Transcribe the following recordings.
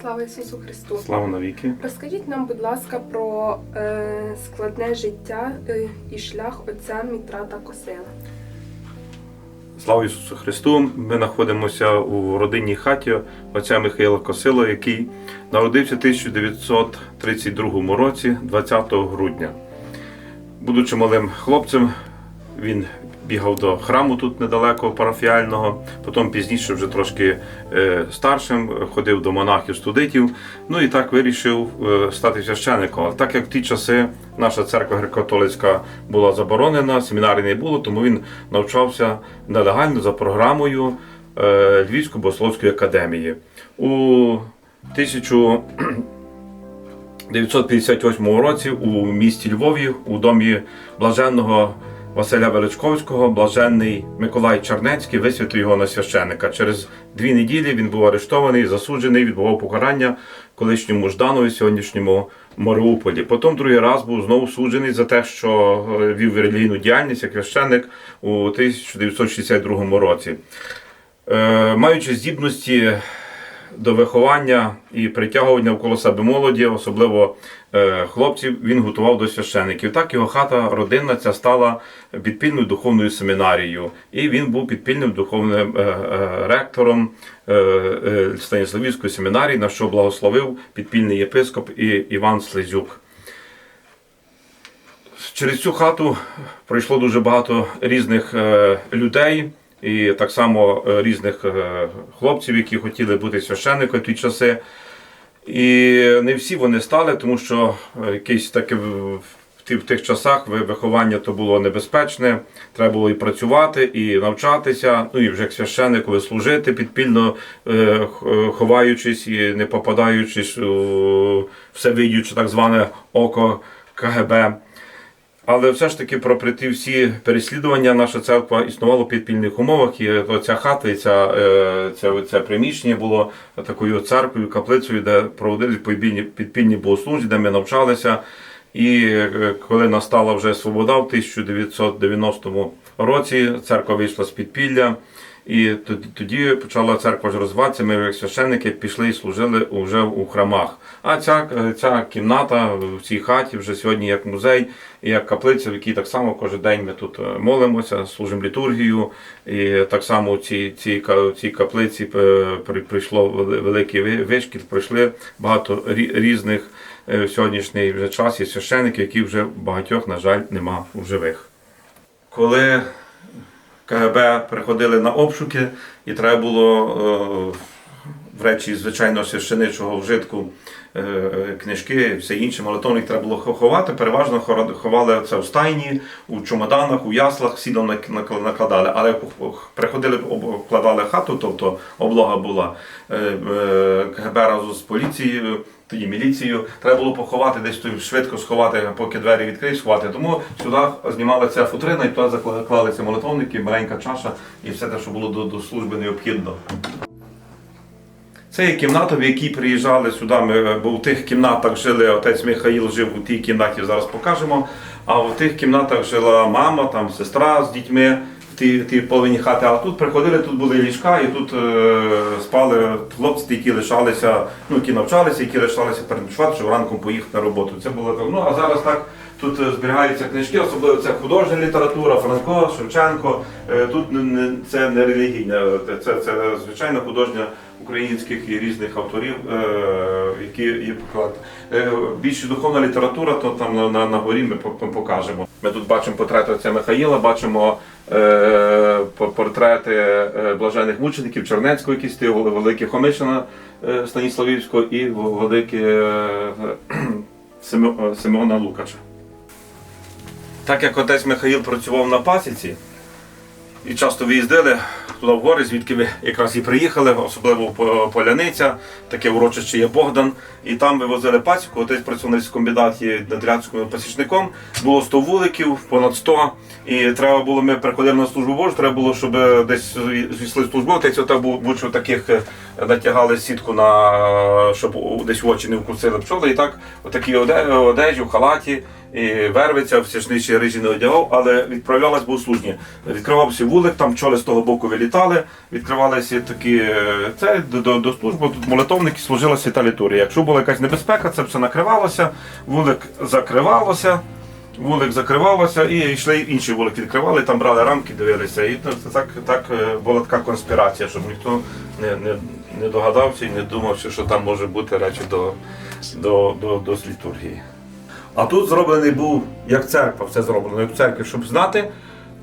Слава Ісусу Христу! Слава навіки. Розкажіть нам, будь ласка, про е, складне життя е, і шлях отця Мітрата Косила. Слава Ісусу Христу! Ми знаходимося у родинній хаті отця Михайла Косила, який народився в 1932 році, 20 грудня. Будучи малим хлопцем, він бігав до храму тут недалеко парафіального, потім пізніше вже трошки е, старшим, ходив до монахів студитів. Ну і так вирішив е, стати священником. Але так як в ті часи наша церква греко-католицька була заборонена, семінарії не було, тому він навчався нелегально за програмою е, Львівської богословської академії. У 1000 1958 році у місті Львові у домі блаженного Василя Величковського блаженний Миколай Чернецький висвятив його на священника. Через дві неділі він був арештований, засуджений, відбував покарання колишньому Жданові, сьогоднішньому Маріуполі. Потім другий раз був знову суджений за те, що е, вів релігійну діяльність як священник у 1962 році. Е, Маючи здібності до виховання і притягування навколо себе молоді, особливо е, хлопців, він готував до священиків. Так його хата родинна ця стала підпільною духовною семінарією, і він був підпільним духовним е, е, ректором Станіславівської семінарії, на що благословив підпільний єпископ і Іван Слезюк. Через цю хату пройшло дуже багато різних людей, і так само е, різних е, хлопців, які хотіли бути священниками ті часи. І не всі вони стали, тому що е, якесь таке в, тих часах виховання то було небезпечне. Треба було і працювати, і навчатися. Ну і вже як священникові служити підпільно, ховаючись і не попадаючись у всевидюче так зване око КГБ. Але все ж таки, попри ті всі переслідування, наша церква існувала в підпільних умовах, і ця хата, і ця, ця, це, це приміщення було такою церквою, каплицею, де проводили підпільні, підпільні богослужби, де ми навчалися. І е, коли настала вже свобода в 1990 році, церква вийшла з підпілля. І тоді- почала церква ж розвиватися. Ми як священники пішли і служили вже у храмах. А ця, ця кімната в цій хаті вже сьогодні як музей і як каплиця, в якій так само кожен день ми тут е, молимося, служимо літургію. І так само в цій, цій, каплиці е, прийшло великий ви- вишкіл, прийшли багато різних е, в сьогоднішній вже час і священиків, яких вже багатьох, на жаль, нема у живих. Коли КГБ приходили на обшуки, і треба було е, в речі звичайного священичого вжитку е, книжки, все інше, молитовник треба було ховати. Переважно ховали це в стайні, у чемоданах, у яслах, сідом нак- нак- накладали. Але приходили, обкладали хату, тобто облога була е, КГБ разом з поліцією. Тоді міліцією треба було поховати десь тут швидко сховати, поки двері відкриють, сховати. Тому сюди знімали ця футрина і туди заклали ці молитовники, маленька чаша і все те, що було до, до служби необхідно. Це є кімната, в якій приїжджали сюди. Ми, бо в тих кімнатах жили, отець Михаїл жив у тій кімнаті, зараз покажемо. А в тих кімнатах жила мама, там сестра з дітьми в ті повинні хати. А тут приходили, тут були ліжка, і тут е, спали хлопці, які лишалися, ну які навчалися, які лишалися переночувати, щоб ранком поїхати на роботу. Це було так. Ну а зараз так. Тут е, зберігаються книжки, особливо це художня література, Франко, Шевченко. Е, Тут не- не- це не релігійна, це, це звичайно художня українських і різних авторів, е, які є. Е, Більше духовна література, то там на, на, на горі ми по- по- покажемо. Ми тут бачимо портрет отця Михаїла, бачимо е, портрети е, блажених мучеників Чернецького, який великі Хомишина Станіславівського і великі Симеона Лукача. Так як отець Михаїл працював на пасіці і часто виїздили туди в гори, звідки ви якраз і приїхали, особливо По- Поляниця, таке урочище є Богдан. І там вивозили пасіку, отець працював на комбінаті надрядським пасічником. Було 100 вуликів, понад 100. І треба було, ми приходили на службу Божу, треба було, щоб десь звісли службу. Отець отак був був, що таких е, натягали сітку на щоб десь в очі не вкусили пчоли. І так, отакі одежі, в халаті і вервиця, все ж нижче рижі не одягав, але відправлялась богослужіння. Відкривався вулик, там пчоли з того боку вилітали, відкривалися такі е, це до, до, служби, тут молитовники служилася та літургія. Якщо була якась небезпека, це все накривалося, вулик закривалося. Вулик закривалося і йшли інший вулик відкривали, там брали рамки, дивилися. І так, так е, була така конспірація, щоб ніхто не, не, не догадався і не думав, що, там може бути речі до, до, до, до літургії. А тут зроблений був як церква, все зроблено як в церкві, щоб знати,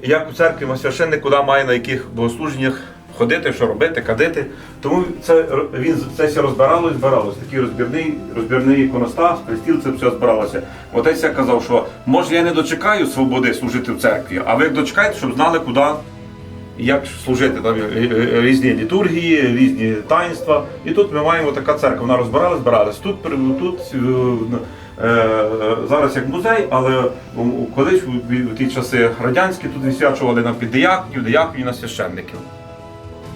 як у церкві священник куди має на яких богослуженнях ходити, що робити, кадити. Тому це він це все розбиралось, збиралось. Такий розбірний, розбірний іконостас, пристіл, це все збиралося. Отець я казав, що може я не дочекаю свободи служити в церкві, а ви як дочекаєте, щоб знали, куди і як служити. Там різні літургії, різні таїнства. І тут ми маємо така церква. Вона розбиралась, збиралась. Тут тут е, е, зараз як музей, але колись у, ті часи радянські тут висвячували на піддиякнів, диякнів на священників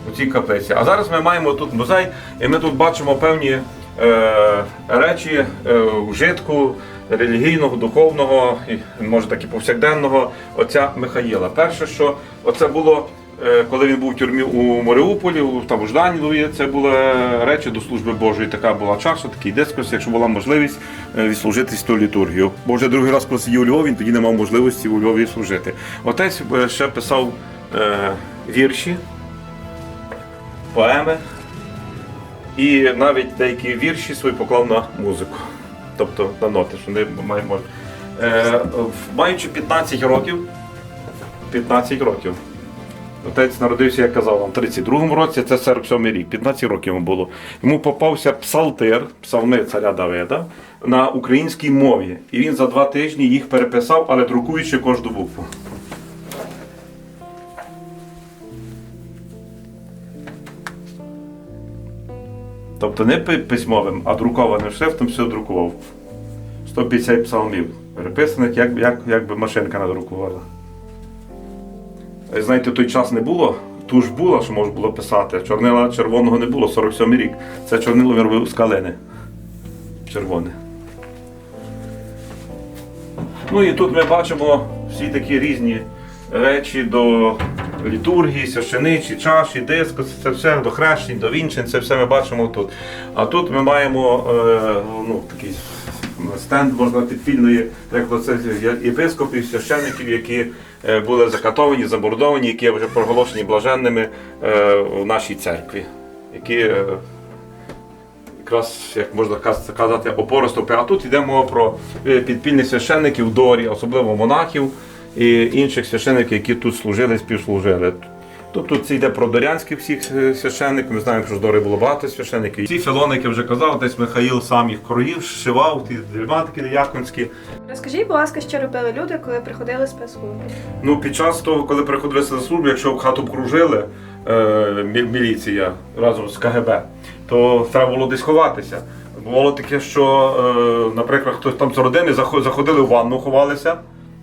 у цій каплиці. А зараз ми маємо тут музей, і ми тут бачимо певні е, речі е, вжитку релігійного, духовного, і, може так і повсякденного отця Михаїла. Перше, що оце було. Е, Коли він був в тюрмі у Маріуполі, там у Жданілові, це були речі до служби Божої. Така була чаша, такий дискурс, якщо була можливість е, відслужити ту літургію. Бо вже другий раз, коли сидів у Львові, він тоді не мав можливості у Львові служити. Отець е, ще писав е, вірші, поеми. І навіть деякі вірші свої поклав на музику, тобто на ноти, що не маємо. Е, маючи 15 років, 15 років. Отець народився, як казав вам, в 32-му році, це 47-й рік, 15 років йому було. Йому попався псалтир, псалми царя Давида, на українській мові. І він за два тижні їх переписав, але друкуючи кожну букву. Тобто не письмовим, а друкованим шрифтом все друкував. 150 псалмів переписаних, як, як, як би машинка надрукувала. Е, Знаєте, той час не було. Туш була, що можна було писати. Чорнила червоного не було, 47 рік. Це чорнило він робив з калини. Червоне. Ну і тут ми бачимо всі такі різні речі до літургії, священичі, чаші, дискус, це все до хрещень, до вінчин, це все ми бачимо тут. А тут ми маємо е, ну, такий стенд, можна підпільної, єпископів, священників, які е, були закатовані, замордовані, які вже проголошені блаженними е, в нашій церкві, які е, якраз, як можна казати, опора стопи. А тут йде мова про підпільних священників Дорі, особливо монахів і інших священників, які тут служили, співслужили. Тут це йде про дорянських всіх е, священників. Ми знаємо, що з Дори було багато священників. Ці філоники вже казав, десь Михаїл сам їх кроїв, шивав, ті дельматики яконські. Розкажіть, будь ласка, що робили люди, коли приходили з спецслужби? Ну, під час того, коли приходилися за службу, якщо в хату обкружили е, мі- міліція разом з КГБ, то треба було десь ховатися. Було таке, що, е, наприклад, хтось там з родини захо- заходили в ванну, ховалися.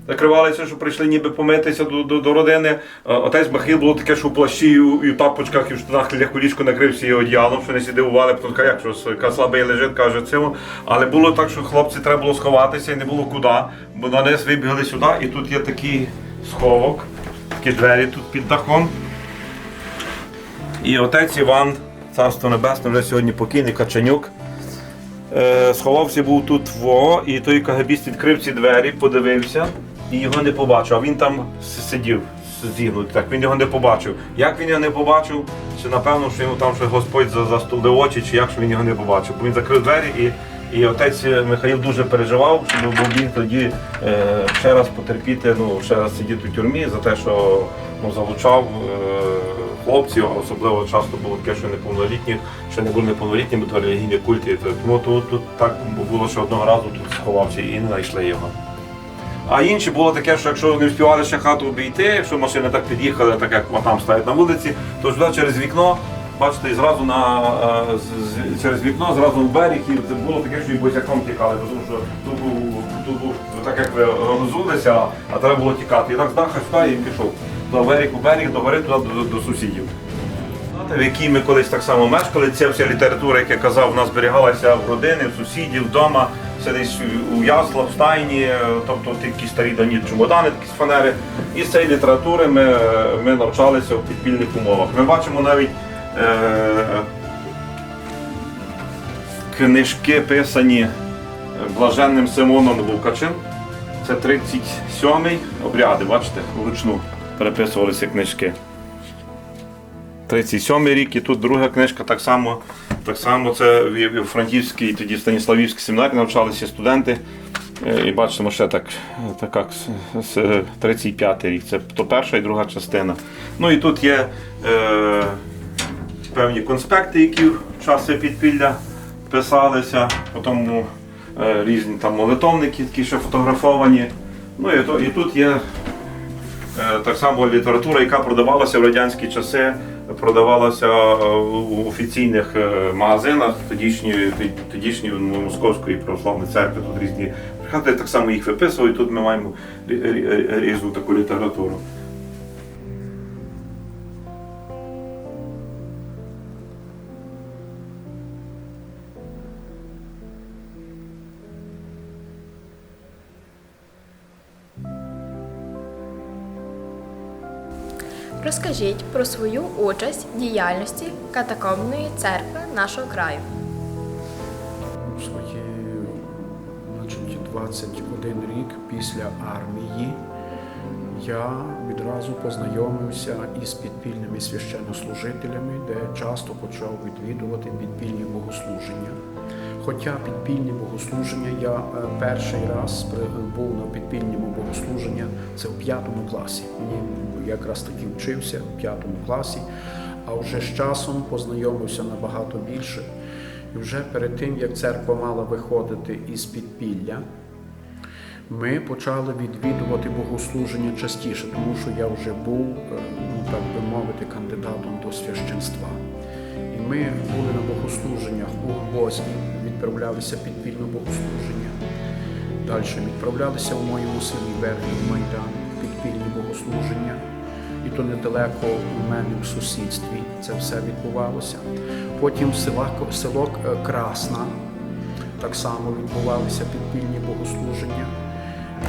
Закривалися, що прийшли ніби помитися до, до, до родини. Е, Отець Михаїл було таке, що в плащі і і в тапочках, і в штанах ліжко накрився і одіялом, що не сидивували, потім каже, як що яка слабий лежить, каже цьому. Але було так, що хлопці треба було сховатися і не було куди, бо на них вибігли сюди, і тут є такий сховок, такі двері тут під дахом. І отець Іван, царство небесне, вже сьогодні покійний Качанюк. Е, сховався був тут во, і той КГБіст відкрив ці двері, подивився і його не побачив. А він там сидів зігнутий, так він його не побачив. Як він його не побачив, чи напевно, що йому там щось Господь за- застудив очі, чи як що він його не побачив. Бо він закрив двері і. І отець Михаїл дуже переживав, щоб він тоді е, ще раз потерпіти, ну ще раз сидіти у тюрмі за те, що ну, залучав е, хлопців, особливо часто було таке, що неповнолітніх, що не були неповнолітніми до релігійних культів. Тому тут, тут так було, що одного разу тут сховався і не знайшли його. А інші було таке, що якщо не встигали ще хату обійти, якщо машини так під'їхали, так як там стоять на вулиці, то ж через вікно, бачите, і зразу на е, через вікно, зразу в берег, і було таке, що і босяком тікали, тому що тут був, тут був так як ви розулися, а, треба було тікати. І так з даха сюди і пішов. До берег у берег, до гори туди до, до сусідів. В якій ми колись так само мешкали. Ця вся література, як я казав, нас зберігалася в родини, в сусідів, вдома, все десь у яслах, в стайні, е, тобто такі старі давні чемодани, такі з фанери. І з цієї літератури ми, е, ми навчалися в підпільних умовах. Ми бачимо навіть е, книжки писані блаженним Симоном Лукачем. Це 37-й обряди, бачите, вручну переписувалися книжки. 37 рік, і тут друга книжка так само. Так само це в Франківській, тоді Станіславівській семінарі навчалися студенти. Е, І бачимо ще так, така з- з 35 рік. Це то перша і друга частина. Ну і тут є е, певні конспекти, які в часи підпілля писалися, потім е, різні там молитовники, такі ще фотографовані. Ну і, то, і тут є Е, Так само література, яка продавалася в радянські часи, продавалася е, у офіційних е, магазинах тодішньої, тодішньої Московської православної церкви. Тут різні прихати так само їх виписують. Тут ми маємо рі- рі- різну таку літературу. Розкажіть про свою участь в діяльності катакомбної церкви нашого краю. Свої значить, 21 рік після армії я відразу познайомився із підпільними священнослужителями, де часто почав відвідувати підпільні богослуження. Хоча підпільні богослуження я е, перший раз був на підпільному богослуженні, це в п'ятому класі. Мені якраз таки вчився в п'ятому класі, а вже з часом познайомився набагато більше. І вже перед тим, як церква мала виходити із підпілля, ми почали відвідувати богослуження частіше, тому що я вже був, е, ну так би мовити, кандидатом до священства. І ми були на богослуженнях у Гвозді, відправлялися підпільне богослуження. Далі відправлялися в моєму селі Верхній Майдан, підпільне богослуження. І то недалеко у мене в сусідстві це все відбувалося. Потім села, село Красна, так само відбувалися підпільні богослуження.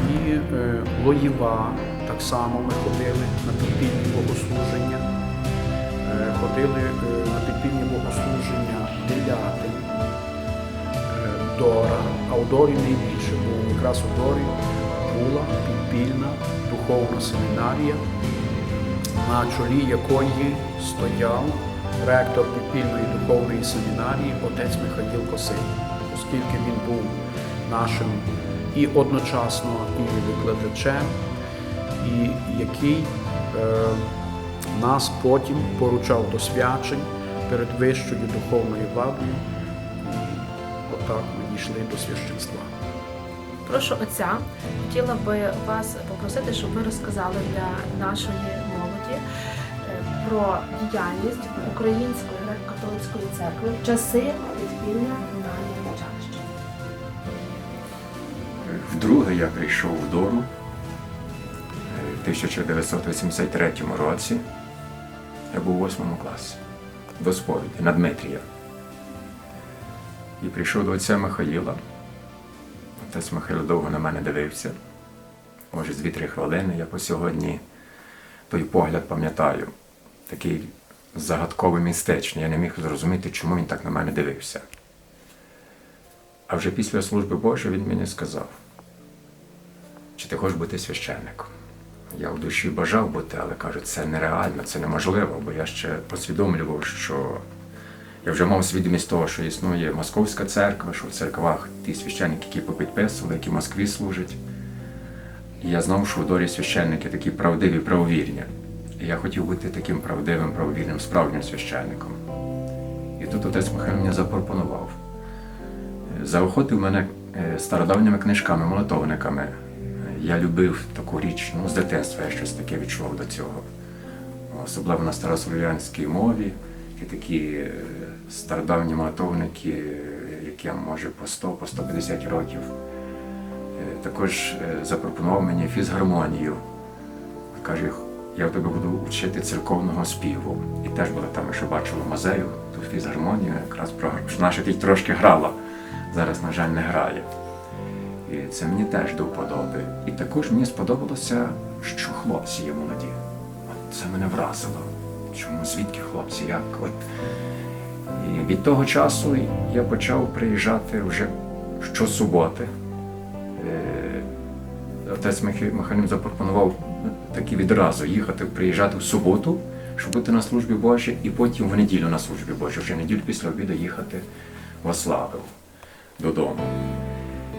І е, Лоєва, так само ми ходили на підпільні богослуження. Е, ходили е, на підпільні богослуження Делятин, е, Дора, а у Дорі найбільше, бо якраз у Дорі була підпільна духовна семінарія, на чолі якої стояв ректор підпільної духовної семінарії отець Михаїл Косин, оскільки він був нашим і одночасно і викладачем, і який е, нас потім поручав до свячень перед вищою духовною владою. Отак ми дійшли до священства. Прошу отця, хотіла би вас попросити, щоб ви розказали для нашої молоді е, про діяльність Української греко-католицької церкви в часи підпільня юнального учалища. Вдруге я прийшов в Дору е, в 1983 році. Я був у восьмому класі до сповіді на Дмитрія. І прийшов до отця Михаїла. Отець Михайло довго на мене дивився. Може, з 2-3 хвилини я по сьогодні той погляд пам'ятаю. Такий загадковий містечний. Я не міг зрозуміти, чому він так на мене дивився. А вже після служби Божої він мені сказав, чи ти хочеш бути священником? Я в душі бажав бути, але кажу, це нереально, це неможливо, бо я ще посвідомлював, що я вже мав свідомість того, що існує Московська церква, що в церквах ті священники, які попідписували, які в Москві служать. Я знав, що в дорі священники такі правдиві, правовірні. І я хотів бути таким правдивим, правовірним, справжнім священником. І тут отець Михайло мені запропонував заохотив мене е, стародавніми книжками, молитовниками. Я любив таку річ, ну, з дитинства я щось таке відчував до цього. Особливо на старослов'янській мові, і такі е, стародавні молитовники, е, яким може по 100, по 150 років. Також е, запропонував мені фізгармонію. Каже, я в тебе буду вчити церковного співу. І теж були там, ми ще бачили музею, ту фізгармонію, якраз про що наша тільки трошки грала. Зараз, на жаль, не грає. І це мені теж до вподоби. І також мені сподобалося, що хлопці є молоді. Це мене вразило. Чому звідки хлопці? Як? От. І від того часу я почав приїжджати вже щосуботи. Е, Отець Михай- Михайлів запропонував таки відразу їхати, приїжджати в суботу, щоб бути на службі Божій, і потім в неділю на службі Божій, вже неділю після обіду їхати в Ославив додому.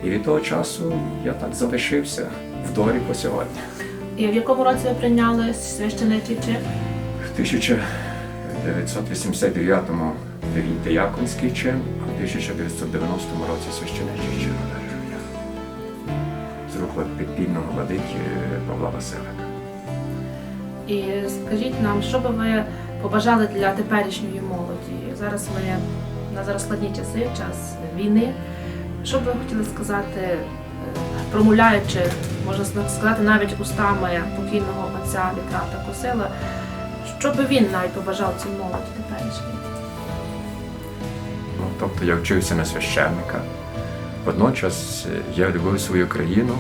І від того часу я так залишився в дорі по сьогодні. І в якому році ви прийняли священичий чин? В 1989-му дияконський чин, а в 1990 році священичий чин я. З підпільного владики Павла Василика. І скажіть нам, що би ви побажали для теперішньої молоді? Зараз ми на зараз складні часи, час війни. Що б ви хотіли сказати, е, промовляючи, можна сказати, навіть устами покійного отця Вітрата Косила, що би він навіть побажав цій молоді теперішній? Ну, тобто я вчився на священника. Водночас е, я любив свою країну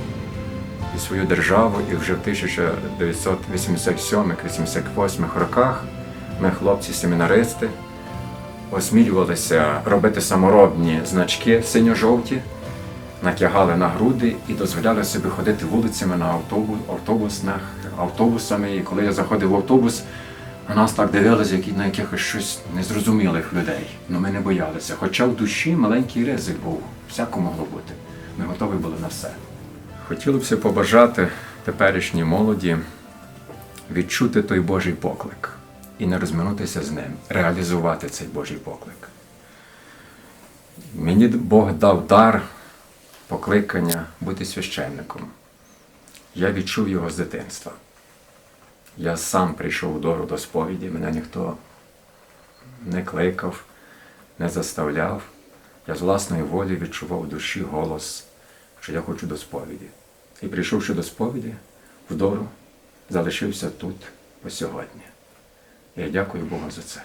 і свою державу, і вже в 1987-88 роках ми, хлопці-семінаристи, осмілювалися робити саморобні значки синьо-жовті, натягали на груди і дозволяли собі ходити вулицями на автобус, автобусних, автобусами. І коли я заходив в автобус, на нас так дивилися, як на якихось щось незрозумілих людей. Ну ми не боялися. Хоча в душі маленький ризик був, всяко могло бути. Ми готові були на все. Хотілося б побажати теперішній молоді відчути той Божий поклик і не розминутися з ним, реалізувати цей Божий поклик. Мені Бог дав дар покликання бути священником. Я відчув його з дитинства. Я сам прийшов дору до сповіді, мене ніхто не кликав, не заставляв. Я з власної волі відчував у душі голос, що я хочу до сповіді. І прийшовши до сповіді, вдору залишився тут по сьогодні. Я дякую Богу за це.